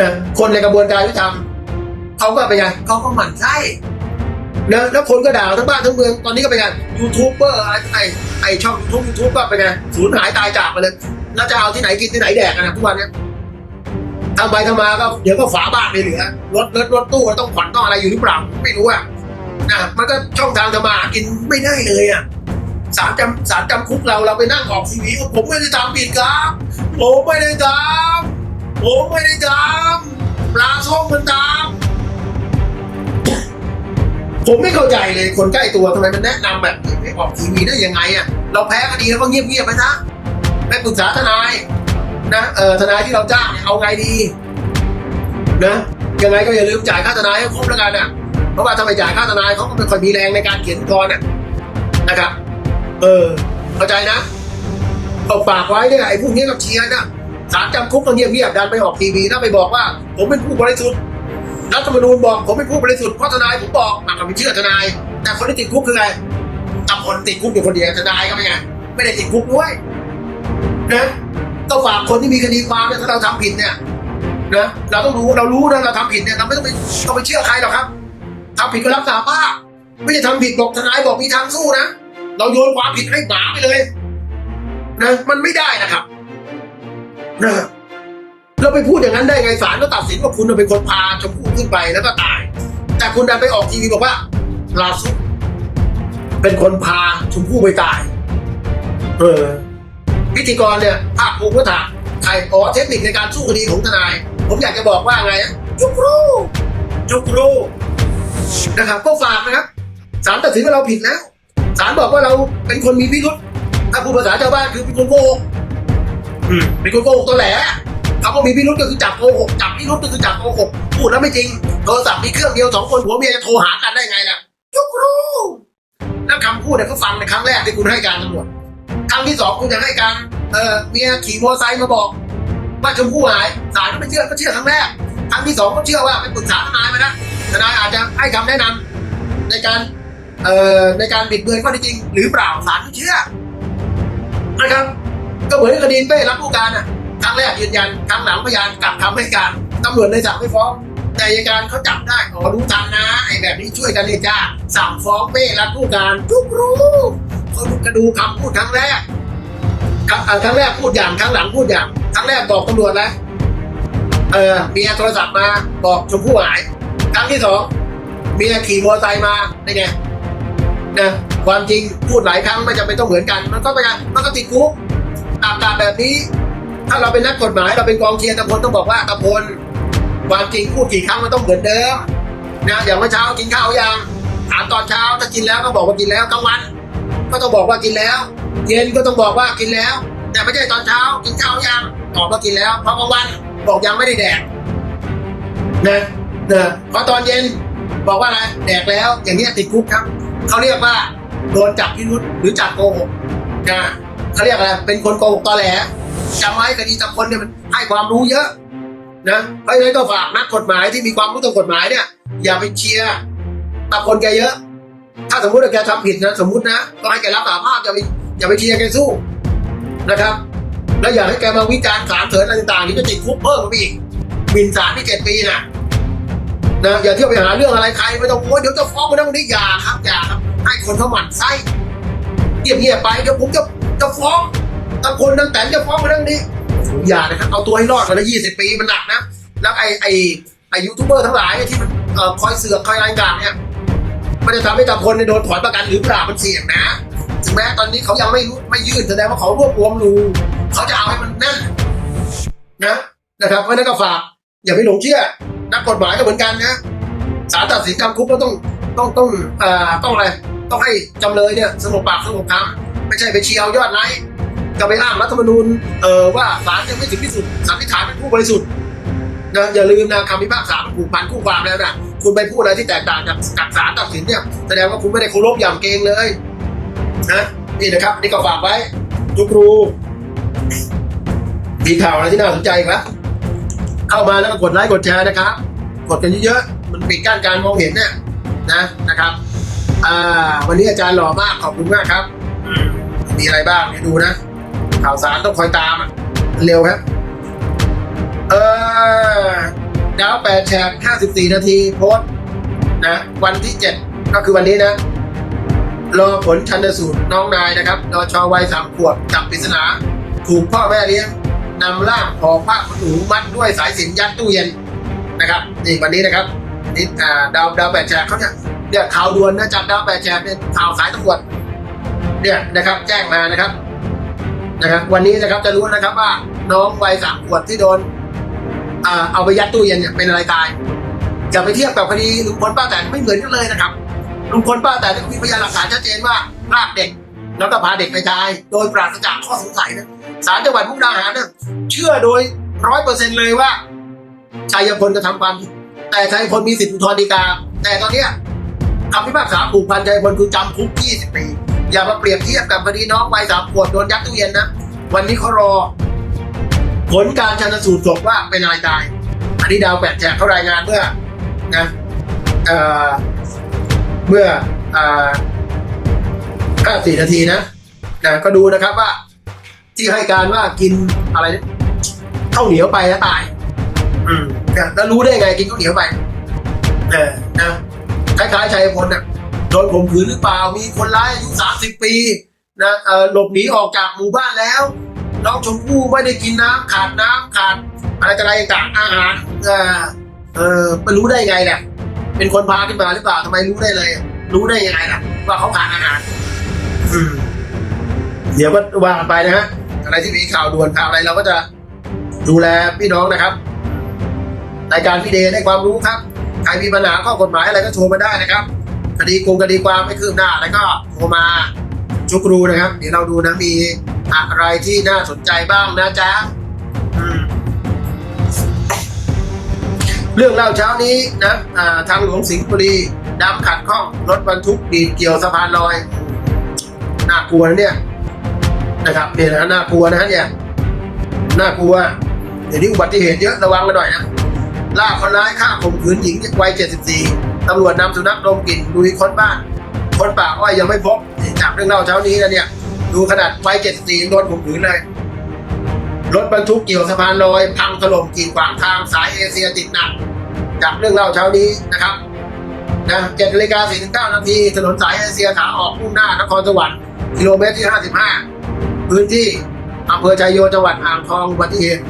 นะคนในกระบวนการยุติธรรมเขาก็เป็นไงเขาก็หมั่นไส้นะแล้วคนก็ด่าทั้งบ้านทั้งเมืองตอนนี้ก็เป็นไงยูทูบเบอร์ไอ้ไอ้ไอ้ช่องยูทูบยูทูบก็เป็นไงสูญหายตายจากไปเลยแล้วจะเอาที่ไหนกินที่ไหนแดกกันนะทุกวันเนี้ยทำไปทำมาก็เดี๋ยวก็ฝาบ้านไม่เหลือรถรถรถตู้ต้องผ่อนต้องอะไรอยู่หรือเปล่าไม่รู้อะนะมันก็ช่องทางทำมาหากินไม่ได้เลยอะสารจำสารจำคุกเราเราไปนั่งออกทีวีว่าผมไม่ได้ทำผิดครับผมไม่ได้ทำ ผมไม่ได้ทำปลาส้มมันทำผมไม่เข้าใจเลยคนใกล้ตัวทำไมมันแนะนำแบบนี้ไม่ออกทีวีได้ยังไงอะ เราแพ้คดีแล้วก็เงียบๆไปนะไปปรึกษาทนายนะเออทนายที่เราจ้างเอาไงดีนะยังไงก็อย่าลืมจ่ายค่าทนายให้ครบแล้วกันอะเพราะว่าถ้าไม่จ่ายค่าทนายเขาก็ไม่ค่อยมีแรงในการเขียนกรอะนะครับเออเข้าใจนะเอาปากไว้เนี่ยไอ้พวกนี้ก็เชียร์นะ ศาลจำคุกก็เงียบๆดันไปออกทีวีแล้วไปบอกว่า ผมเป็นผู้บริสุทธิ์รัฐธรรมนูญบอกผมเป็นผู้บริสุทธิ์เพราะทนายผมบอกอะก็ไม่เชื่อทนาย แต่คนที่ติดคุกคือไงตำคนติดคุกอยู่คนเดียวทนายก็ไม่ไงไม่ได้ติดคุกด้วยนะก็ฝากคนที่มีคดีความเนี่ยถ้าเราทำผิดเนี่ยนะเราต้องรู้เรารู้นะเราทำผิดเนี่ยเราไม่ต้องไปต้องไปเชื่อใครหรอกครับทำผิดก็รับสารภาพไม่ใช่ทำผิดบอกทนายบอกมีทางสู้นะเราโยนความผิดให้หมาไปเลยนะมันไม่ได้นะครับ นะเราไปพูดอย่างนั้นได้ไงศาลก็ตัดสินว่าคุณเป็นคนพาชมพู่ขึ้นไปแล้วก็ตาย แต่คุณดันไปออกทีวีบอกว่าลาสุเป็นคนพาชมพู่ไปตาย เออพิธีกรเนี่ยภาคภูมิก็ถามใครอ๋อเทคนิคในการสู้คดีของทนาย ผมอยากจะบอกว่าไงจุกรูจุกรูนะครับก็ฝากนะครับศาลตัดสินว่าเราผิดแล้วศาลบอกว่าเราเป็นคนมีพิรุษถ้าพูดภาษาชาวบ้านคือเป็นคนโกหก เป็นคนโกหกตัวแหละเขาก็มีพิรุษก็คือจับโกหกจับพิรุษก็คือจับโกหกพูดแล้วไม่จริงโทรศัพท์มีเครื่องเดียวสองคนผัวเมียจะโทรหากันได้ไงล่ะยุกรู้แล้วคำพูดเนี่ยเขาฟังในครั้งแรกที่คุณให้การตำรวจครั้งที่สองคุณจะให้การเออเมียขี่มอเตอร์ไซค์มาบอกว่าชมพู่หายศาลก็ไม่เชื่อก็เชื่อครั้งแรกครั้งที่สองก็เชื่อว่าไปปรึกษาทนายมานะทนายอาจจะให้คำแนะนำในการเอ่อในการบิดเบือนข้อเท็จจริง หรือเปล่าศาลไม่เชื่อนะครับ ก็เหมือนคดีเป้รับผู้การอะครั้งแรกยืนยันครั้งหลังพยานกลับคำให้การตำรวจเลยสั่งไม่ฟ้องแต่อัยการเขาจับได้อ๋อรู้ทันนะไอ้แบบนี้ช่วยกันเลยจ้าสั่งฟ้องเป้รับผู้การทุกรู้เขาดูกระดูคำพูดครั้งแรกครั้งแรกพูดอย่างครั้งหลังพูดอย่างครั้งแรกบอกตำรวจแล้วเออเมียโทรศัพท์มาบอกชมพู่หายครั้งที่สองเมียขี่มอเตอร์ไซค์มาได้ไงนะความจริงพูดหลายครั้งไม่จำเป็นต้องเหมือนกัน มันก็เป็นไงมันก็ติดคุก ตามตาแบบนี้ ถ้าเราเป็นนักกฎหมายเราเป็นกองเชียร์ตะพลต้องบอกว่าตะพลความจริงพูดกี่ครั้งมันต้องเหมือนเดิมนะอย่างเมื่อเช้ากินข้าวยังถามตอนเช้าถ้ากินแล้วก็บอกว่ากินแล้วกลางวัน ก็ต้องบอกว่ากินแล้ว เย็นก็ต้องบอกว่ากินแล้ว แต่ไม่ใช่ตอนเช้ากินข้าวยังตอบว่ากินแล้วเพอกลางวันบอกยังไม่ได้แดกนะนะพอตอนเย็นบอกว่าอะไรแดกแล้วอย่างเนี้ยติดคุกครับเขาเรียกว่าโดนจับพิรุษหรือจับโกหกนะ เขาเรียกอะไรเป็นคนโกหกตอแหลจำไว้คดีตะคนเนี่ยมันให้ความรู้เยอะนะเพราะฉะนั้นก็ฝากนักกฎหมายที่มีความรู้ทางกฎหมายเนี่ย อย่าไปเชียร์ตะคนแกเยอะ ถ้าสมมติว่าแกทำผิดนะสมมตินะก็ให้แกรับสารภาพอย่าไปอย่าไปเชียร์แกสู้นะครับ แล้วอย่าให้แกมาวิจารณ์ศาลเถิดอะไรต่างๆนี่จะติดคุกเพิ่มไปอีกหมิ่นศาลที่เจ็ดปีนะนะอย่าเที่ยวไปหาเรื่องอะไรใครไม่ต้องโอ้ยเดี๋ยวจะฟ้องไปนั่นนี่อย่าครับอย่าครับให้คนเขาหมั่นไส้เงียบๆไปเดี๋ยวผมจะ จะฟ้องทั้งคนทั้งแต่จะฟ้องมาเรื่องนี้อย่านะครับเอาตัวให้รอดมาละยี่สิบปีมันหนักนะแล้วไอไอไอยูทูบเบอร์ทั้งหลายที่มันคอยเสือกคอยรายการเนี่ยมันจะทำให้ตาคนเนี่ยโดนถอนประกันหรือเปล่ามันเสี่ยงนะถึงแม้ตอนนี้เขายังไม่รู้ไม่ยื่นแสดงว่าเขารวบรวมรูเขาจะเอาให้มันแน่นนะนะครับเพราะนั้นก็ฝากอย่าไปหลงเชื่อ นักกฎหมายก็เหมือนกันนะศาลตัดสินจำคุกก็ต้องต้องต้องอ่อต้องอะไรต้องให้จำเลยเนี่ยสงบปากสงบคำ ไม่ใช่ไปเชียร์ยอดไลค์จะไปอ้างรัฐธรรมนูญเออว่าศาลยังไม่ถึงที่สุดสันนิษฐานเป็นผู้บริสุทธิ์นะอย่าลืมนะคำพิพากษามันผูกพันคู่ความแล้วนะคุณไปพูดอะไรที่แตกต่างจากจากศาลตัดสินเนี่ยแสดงว่าคุณไม่ได้เคารพอย่างเกรงเลยนะนี่นะครับนี่ก็ฝากไว้ทุกครูมีข่าวอะไรที่น่าสนใจครับเข้ามาแล้วก็กดไลค์กดแชร์นะครับ กดกันเยอะๆมันปิดกั้นการมองเห็นเนี่ยนะนะครับ อ่า วันนี้อาจารย์หล่อมากขอบคุณมากครับ มีอะไรบ้างเดี๋ยวดูนะ ข่าวสารต้องคอยตามอะเร็วครับ เออดาวแปดแฉกห้าสิบสี่นาทีโพส์นะ วันที่เจ็ดก็คือวันนี้นะรอผลชันสูตรน้องนายนะครับรอชอวัยสามขวบจับปริศนา ถูกพ่อแม่เลี้ยงนำร่างห่อผ้าขนหนูมัดด้วยสายสินยัดตู้เย็นนะครับนี่วันนี้นะครับนี่ดาวดาวแปดแฉกเขาเนี่ยเนี่ยข่าวด่วนนะจากดาวแปดแฉกเนี่ยข่าวสายตำรวจ เนี่ยนะครับ แจ้งมานะครับนะครับ วันนี้นะครับจะรู้นะครับว่าน้องวัยสามขวบที่โดนเอาไปยัดตู้เย็นเนี่ยเป็นอะไรตายจะไปเทียบกับคดีลุงพลป้าแตนไม่เหมือนกันเลยนะครับลุงพลป้าแต่มีพยานหลักฐานชัดเจนว่าลากเด็กแล้วก็พาเด็กไปตาย โดยปราศจากข้อสงสัยนะศาลจังหวัดมุกดาหารเนี่ยเชื่อโดยร้อยเปอร์เซ็นต์เลยว่าชัยพลกระทำความผิดแต่ชัยพลมีสิทธิ์อุทธรณ์ฎีกาแต่ตอนเนี้ยคำพิพากษาผูกพันชัยพลคือจำคุก20ปี อย่ามาเปรียบเทียบกับคดีน้องวัยสามขวบโดนยัดตู้เย็นนะ วันนี้เขารอ ผลการชันสูตรศพว่าเป็นอะไรตาย อันนี้ดาวแปดแจกเขารายงานเมื่อนะเอ่อเมื่ออ่าห้าสี่นาทีนะนะก็ดูนะครับว่า ที่ให้การว่ากินอะไรข้าวเหนียวไปแล้วตาย อืมแล้วรู้ได้ไงกินข้าวเหนียวไปเออนะคล้ายๆชัยพลน่ะ โดนข่มขืนหรือเปล่ามีคนร้ายอายุสามสิบปีนะหลบหนีออกจากหมู่บ้านแล้ว น้องชมพู่ไม่ได้กินน้ำขาดน้ำขาดอะไรต่ออะไรต่างอาหารเออเออไปรู้ได้ไงเนี่ยเป็นคนพาขึ้นมาหรือเปล่าทำไมรู้ได้เลย รู้ได้ยังไงล่ะว่าเขาขาดอาหารเดี๋ยวก็ว่ากันไปนะฮะอะไรที่มีข่าวด่วนข่าวอะไรเราก็จะดูแลพี่น้องนะครับรายการพี่เดย์ได้ความรู้ครับ ใครมีปัญหาข้อกฎหมายอะไรก็โทรมาได้นะครับ คดีกงคดีความไม่คืบหน้าแล้วก็โทรมาชุกรูนะครับ เดี๋ยวเราดูนะมีอะไรที่น่าสนใจบ้างนะจ๊ะเรื่องเล่าเช้านี้นะทางหลวงสิงห์บุรีดำขัดข้องรถบรรทุกดีดเกี่ยวสะพานลอยน่ากลัวนะเนี่ยนะครับเนี่ยนะน่ากลัวนะเนี่ยน่ากลัวเดี๋ยวนี้อุบัติเหตุเยอะระวังกันหน่อยนะล่าคนร้ายฆ่าข่มขืนหญิงวัย 74 ตำรวจนำสุนัขดมกลิ่นลุยค้นบ้านคนป่าอ้อยยังไม่พบจากเรื่องเล่าเช้านี้นะเนี่ย ดูขนาดวัย74ยังโดนข่มขืนเลย รถบรรทุกเกี่ยวสะพานลอยพังถล่มกีดขวางทางสายเอเชียติดหนักจากเรื่องเล่าเช้านี้นะครับนะเจ็ดนาฬิกาสี่ถึงเก้านาทีถนนสายเอเชียขาออกมุ่งหน้านครสวรรค์กิโลเมตรที่ห้าสิบห้าพื้นที่อำเภอชัยโยจังหวัดอ่างทองอุบัติเหตุ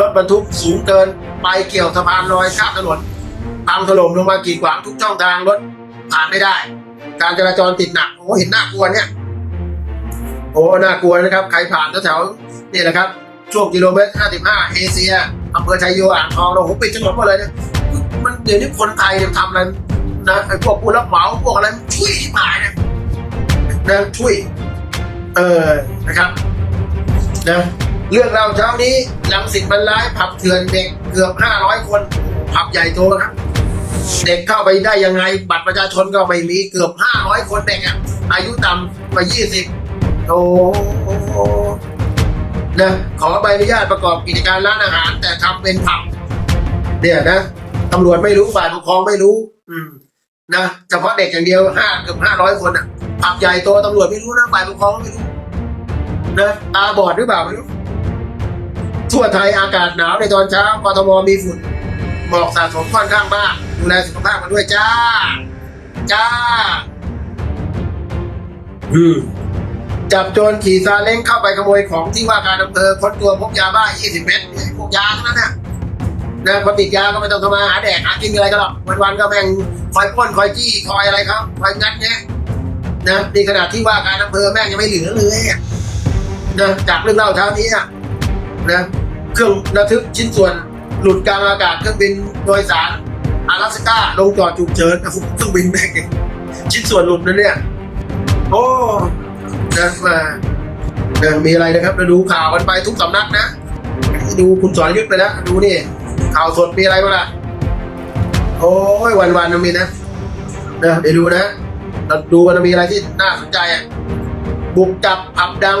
รถบรรทุกสูงเกินไปเกี่ยวสะพานลอยข้ามถนน พังถล่มลงมากีดขวางทุกช่องทางรถผ่านไม่ได้ การจราจรติดหนักโอ้เห็นน่ากลัวเนี่ยโอ้น่ากลัวนะครับ ใครผ่านแถวนี่แหละครับ ช่วงกิโลเมตร 55 เอเชียอำเภอชัยโยอ่างทองเราโหปิดถนนหมดเลยเนี่ยมันเดี๋ยวนี้คนไทยทำอะไรนะไอ้พวกผู้รับเหมาพวกอะไรมันช่วยที่หายนะนะช่วยเออนะครับนะเรื่องเราวเช้านี้ลังสิตบรรลัยผับเถื่อนเด็กเกือบ 500 คนผับใหญ่โตครับ เด็กเข้าไปได้ยังไง บัตรประชาชนก็ไม่มีเกือบ 500 คนเด็กอะอายุต่ำกว่า 20 โอ้โหนะขอใบอนุญาตประกอบกิจการร้านอาหารแต่ทำเป็นผับเนี่ยนะตำรวจไม่รู้ฝ่ายปกครองไม่รู้ อืมนะเฉพาะเด็กอย่างเดียวห้าเกือบห้าร้อยคนอะผับใหญ่โตตำรวจไม่รู้นะฝ่ายปกครองไม่รู้นะตาบอดหรือเปล่าไม่รู้ทั่วไทยอากาศหนาวในตอนเช้ากทมมีฝุ่น หมอกสะสมค่อนข้างมากดูแลสุขภาพกันด้วยจ้า จ้าอืมจับโจรขี่ซาเล้งเข้าไปขโมยของที่ว่าการอำเภอค้นตัวพบยาบ้า 20 เม็ดเนี่ยพวกยาทั้งนั้นนะนะพอติดยาก็ไม่ต้องทำมาหาแดกหากินอะไรกันหรอกวันๆก็แม่งคอยปล้นคอยจี้คอยอะไรครับคอยงัดแงะนะในขณะที่ว่าการอำเภอแม่งยังไม่เหลือเลยอะนะจากเรื่องเล่าเช้านี้อะนะเครื่องระทึกชิ้นส่วน หลุดกลางอากาศเครื่องบินโดยสารอาลาสก้าลงจอดฉุกเฉินเครื่องบินแม่งชิ้นส่วนหลุดนะเนี่ย โอ้นะมานะมีอะไรนะครับเราดูข่าวกันไปทุกสำนักนะ ดูคุณสอนยุทธไปแล้ว ดูนี่ ข่าวสดมีอะไรบ้างล่ะ โอ้ยวันวันๆมันมีนะนะเดี๋ยวดูนะเราดูมันมีอะไรที่น่าสนใจอะบุกจับผับดัง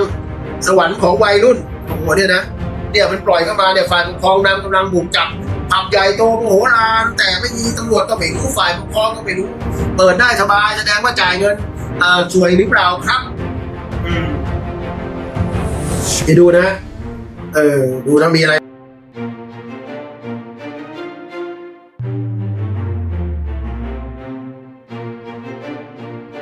สวรรค์ของวัยรุ่นโอ้โหเนี่ยนะ เนี่ยมันปล่อยเข้ามาเนี่ยฝ่ายปกครองนำกำลังบุกจับผับใหญ่โตโมโหลาน แต่ไม่มีตำรวจก็ไม่รู้ฝ่ายปกครองก็ไม่รู้ เปิดได้สบายแสดงว่าจ่ายเงินเอ่อสวยหรือเปล่าครับอืมเดี๋ยวดูนะ เออ ดูนะมีอะไร